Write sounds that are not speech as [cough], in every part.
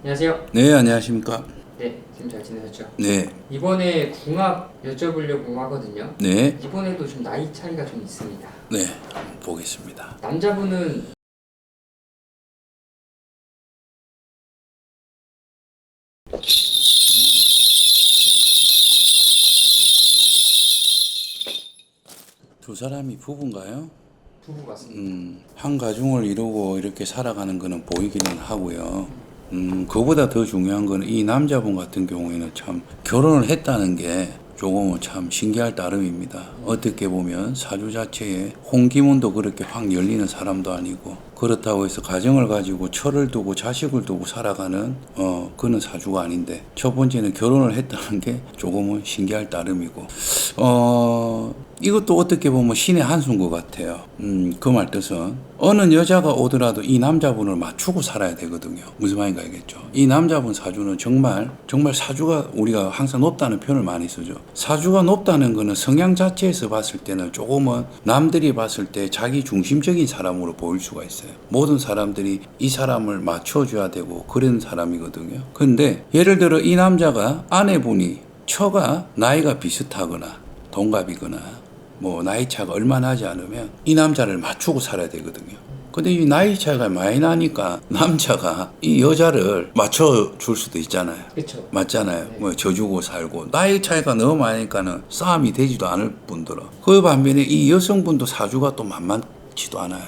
안녕하세요. 네, 안녕하십니까. 네, 지금 잘 지내셨죠? 네, 이번에 궁합 여쭤보려고 하거든요. 네, 이번에도 좀 나이 차이가 좀 있습니다. 네, 한번 보겠습니다. 남자분은 두 사람이 부부인가요? 부부 같습니다. 음, 한 가정을 이루고 이렇게 살아가는 거는 보이기는 하고요. 음, 그보다 더 중요한 거는 이 남자분 같은 경우에는 참 결혼을 했다는 게 조금은 참 신기할 따름입니다. 어떻게 보면 사주 자체에 홍기문도 그렇게 확 열리는 사람도 아니고 그렇다고 해서 가정을 가지고 철을 두고 자식을 두고 살아가는 어 그는 사주가 아닌데 첫 번째는 결혼을 했다는 게 조금은 신기할 따름이고 어 이것도 어떻게 보면 신의 한수인 것 같아요. 음, 그 말 뜻은 어느 여자가 오더라도 이 남자분을 맞추고 살아야 되거든요. 무슨 말인가 알겠죠? 이 남자분 사주는 정말 정말 사주가 우리가 항상 높다는 표현을 많이 쓰죠. 사주가 높다는 거는 성향 자체에서 봤을 때는 조금은 남들이 봤을 때 자기 중심적인 사람으로 보일 수가 있어요. 모든 사람들이 이 사람을 맞춰줘야 되고 그런 사람이거든요. 근데 예를 들어 이 남자가 아내분이 처가 나이가 비슷하거나 동갑이거나 뭐 나이 차가 얼마 나지 않으면 이 남자를 맞추고 살아야 되거든요. 근데 이 나이 차가 많이 나니까 남자가 이 여자를 맞춰줄 수도 있잖아요. 그렇죠. 맞잖아요. 뭐 져주고 살고 나이 차이가 너무 많으니까는 싸움이 되지도 않을 뿐더러 그 반면에 이 여성분도 사주가 또 만만치도 않아요.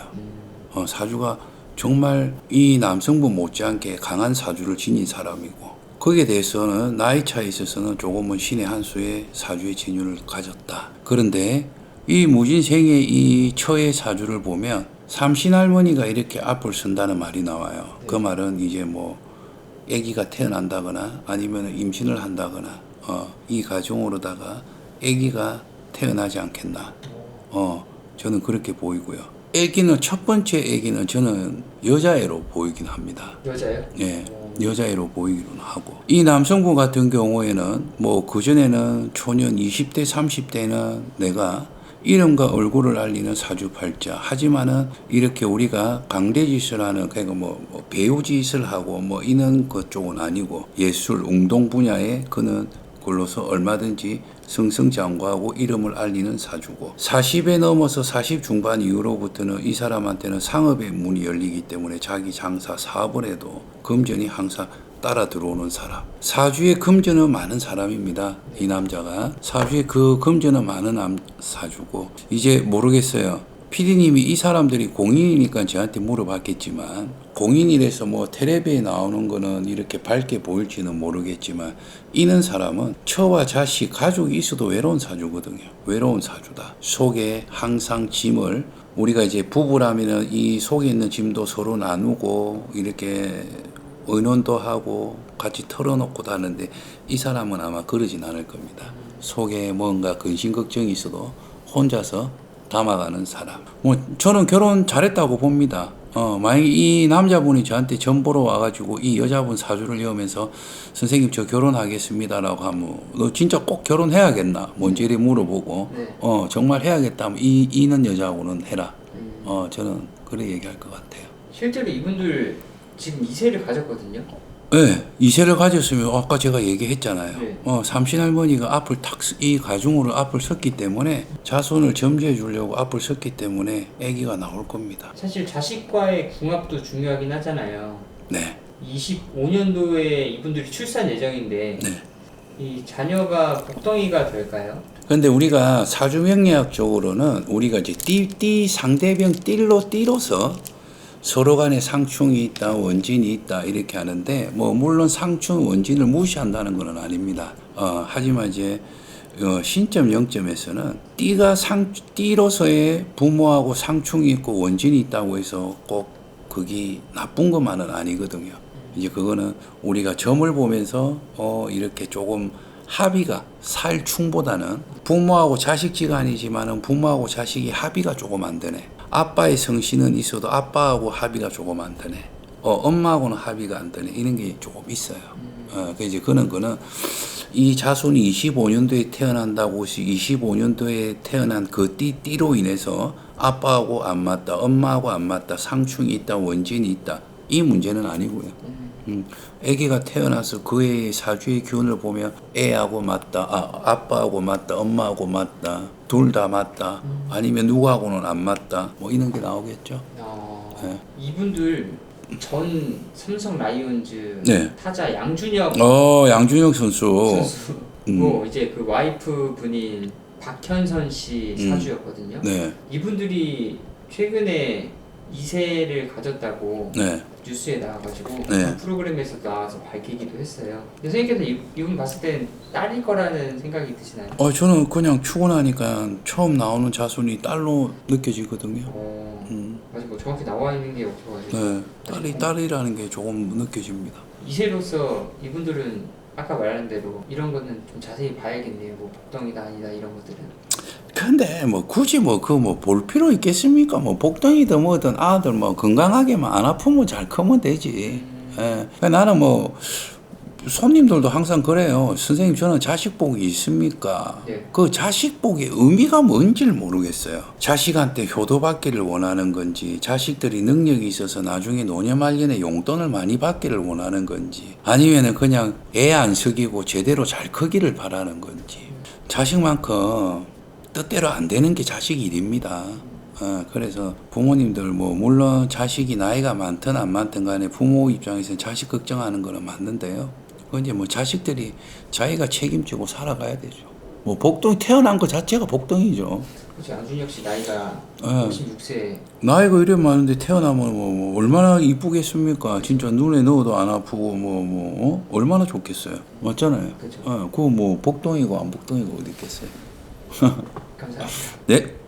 어, 사주가 정말 이 남성분 못지않게 강한 사주를 지닌 사람이고 거기에 대해서는 나이 차에 있어서는 조금은 신의 한 수의 사주의 진유를 가졌다. 그런데 이 무진생의 이 처의 사주를 보면 삼신 할머니가 이렇게 앞을 선다는 말이 나와요. 그 말은 이제 뭐 아기가 태어난다거나 아니면 임신을 한다거나 어, 이 가정으로다가 아기가 태어나지 않겠나. 어, 저는 그렇게 보이고요. 아기는 첫 번째 아기는 저는 여자애로 보이긴 합니다. 여자예요? 예, 여자애로 보이기는 하고. 이 남성분 같은 경우에는 뭐 그전에는 초년 20대, 30대는 내가 이름과 얼굴을 알리는 사주팔자. 하지만은 이렇게 우리가 강대짓을 하는, 그러니까 뭐, 뭐 배우짓을 하고 뭐 이런 것 쪽은 아니고 예술, 운동 분야에 그는 글로서 얼마든지 승승장구하고 이름을 알리는 사주고 40에 넘어서 40 중반 이후로부터는 이 사람한테는 상업의 문이 열리기 때문에 자기 장사 사업을 해도 금전이 항상 따라 들어오는 사람. 사주에 금전은 많은 사람입니다. 이 남자가 사주에 그 금전은 많은 남 사주고 이제 모르겠어요. 피디님이 이 사람들이 공인이니까 저한테 물어봤겠지만 공인이라서 뭐 텔레비에 나오는 거는 이렇게 밝게 보일지는 모르겠지만 이는 사람은 처와 자식 가족이 있어도 외로운 사주거든요. 외로운 사주다. 속에 항상 짐을 우리가 이제 부부라면은 이 속에 있는 짐도 서로 나누고 이렇게 의논도 하고 같이 털어놓고 다는데 이 사람은 아마 그러진 않을 겁니다. 속에 뭔가 근심 걱정이 있어도 혼자서 담아가는 사람. 뭐 저는 결혼 잘했다고 봅니다. 어, 만약 이 남자분이 저한테 전보러 와가지고 이 여자분 사주를 여면서 선생님 저 결혼하겠습니다라고 하면 너 진짜 꼭 결혼해야겠나? 뭔지 이래 물어보고 네. 어 정말 해야겠다면 이 이는 여자하고는 해라. 음, 어 저는 그래 얘기할 것 같아요. 실제로 이분들 지금 2세를 가졌거든요. 네, 이세를 가졌으면 아까 제가 얘기했잖아요. 네. 어, 삼신 할머니가 앞을 탁 이 가중으로 앞을 섰기 때문에 자손을 점지해 주려고 앞을 섰기 때문에 아기가 나올 겁니다. 사실 자식과의 궁합도 중요하긴 하잖아요. 네, 25년도에 이분들이 출산 예정인데 네. 이 자녀가 복덩이가 될까요? 그런데 우리가 사주명리학적으로는 우리가 이제 띠, 띠 상대병 띠로 띠로서 서로 간에 상충이 있다, 원진이 있다 이렇게 하는데 뭐 물론 상충, 원진을 무시한다는 것은 아닙니다. 어, 하지만 이제 어, 신점 영점에서는 띠가 상 띠로서의 부모하고 상충이 있고 원진이 있다고 해서 꼭 그게 나쁜 것만은 아니거든요. 이제 그거는 우리가 점을 보면서 어 이렇게 조금 합의가 살충보다는 부모하고 자식 지간이지만은 부모하고 자식이 합의가 조금 안 되네. 아빠의 성신은 있어도 아빠하고 합의가 조금 안 되네. 어 엄마하고는 합의가 안 되네. 이런 게 조금 있어요. 어, 그 이제 그는 그는 이 자손이 25년도에 태어난다고 해서 25년도에 태어난 그 띠, 띠로 인해서 아빠하고 안 맞다, 엄마하고 안 맞다, 상충이 있다, 원진이 있다. 이 문제는 아니고요. 음, 아기가 태어나서 그의 사주의 기운을 보면 애하고 맞다, 아, 아빠하고 맞다, 엄마하고 맞다, 둘 다 맞다, 아니면 누구하고는 안 맞다, 뭐 이런 게 나오겠죠. 어, 네. 이분들 전 삼성 라이온즈 네. 타자 양준혁 어, 양준혁 선수. 선수고 이제 그 와이프 분인 박현선 씨 음. 사주였거든요. 네, 이분들이 최근에 2세를 가졌다고 네. 뉴스에 나와가지고 네. 그 프로그램에서 나와서 밝히기도 했어요. 근데 선생님께서 이, 이분 봤을 땐 딸일 거라는 생각이 드시나요? 어, 저는 그냥 추구나니까 처음 나오는 자손이 딸로 느껴지거든요. 어, 음, 아직 뭐 정확히 나와 있는 게 없어가지고 네. 딸이 딸이라는 게 조금 느껴집니다. 2세로서 이분들은 아까 말한 대로 이런 거는 좀 자세히 봐야겠네요. 뭐 복덩이다 아니다 이런 것들은. 근데 뭐 굳이 뭐 그 뭐 볼 필요 있겠습니까? 뭐 복덩이든 뭐든 아들 뭐 건강하게만 안 아프면 잘 크면 되지. 예. 그러니까 나는 뭐 손님들도 항상 그래요. 선생님 저는 자식복이 있습니까? 네. 그 자식복의 의미가 뭔지를 모르겠어요. 자식한테 효도받기를 원하는 건지, 자식들이 능력이 있어서 나중에 노년 말년에 용돈을 많이 받기를 원하는 건지, 아니면은 그냥 애안 속이고 제대로 잘 크기를 바라는 건지. 자식만큼 뜻대로 안 되는 게 자식 일입니다. 어, 그래서 부모님들 뭐 물론 자식이 나이가 많든 안 많든 간에 부모 입장에서는 자식 걱정하는 거는 맞는데요. 그건 이제 뭐 자식들이 자기가 책임지고 살아가야 되죠. 뭐 복덩이 태어난 것 자체가 복덩이죠. 그렇죠. 양준혁 씨 나이가 네. 56세. 나이가 이래 많은데 태어나면 뭐, 뭐 얼마나 이쁘겠습니까? 진짜 눈에 넣어도 안 아프고 뭐 뭐, 어? 얼마나 좋겠어요. 맞잖아요. 그죠. 어, 그거 뭐 복덩이고 안 복덩이고 어디 있겠어요. [laughs] 감사합니다. 네.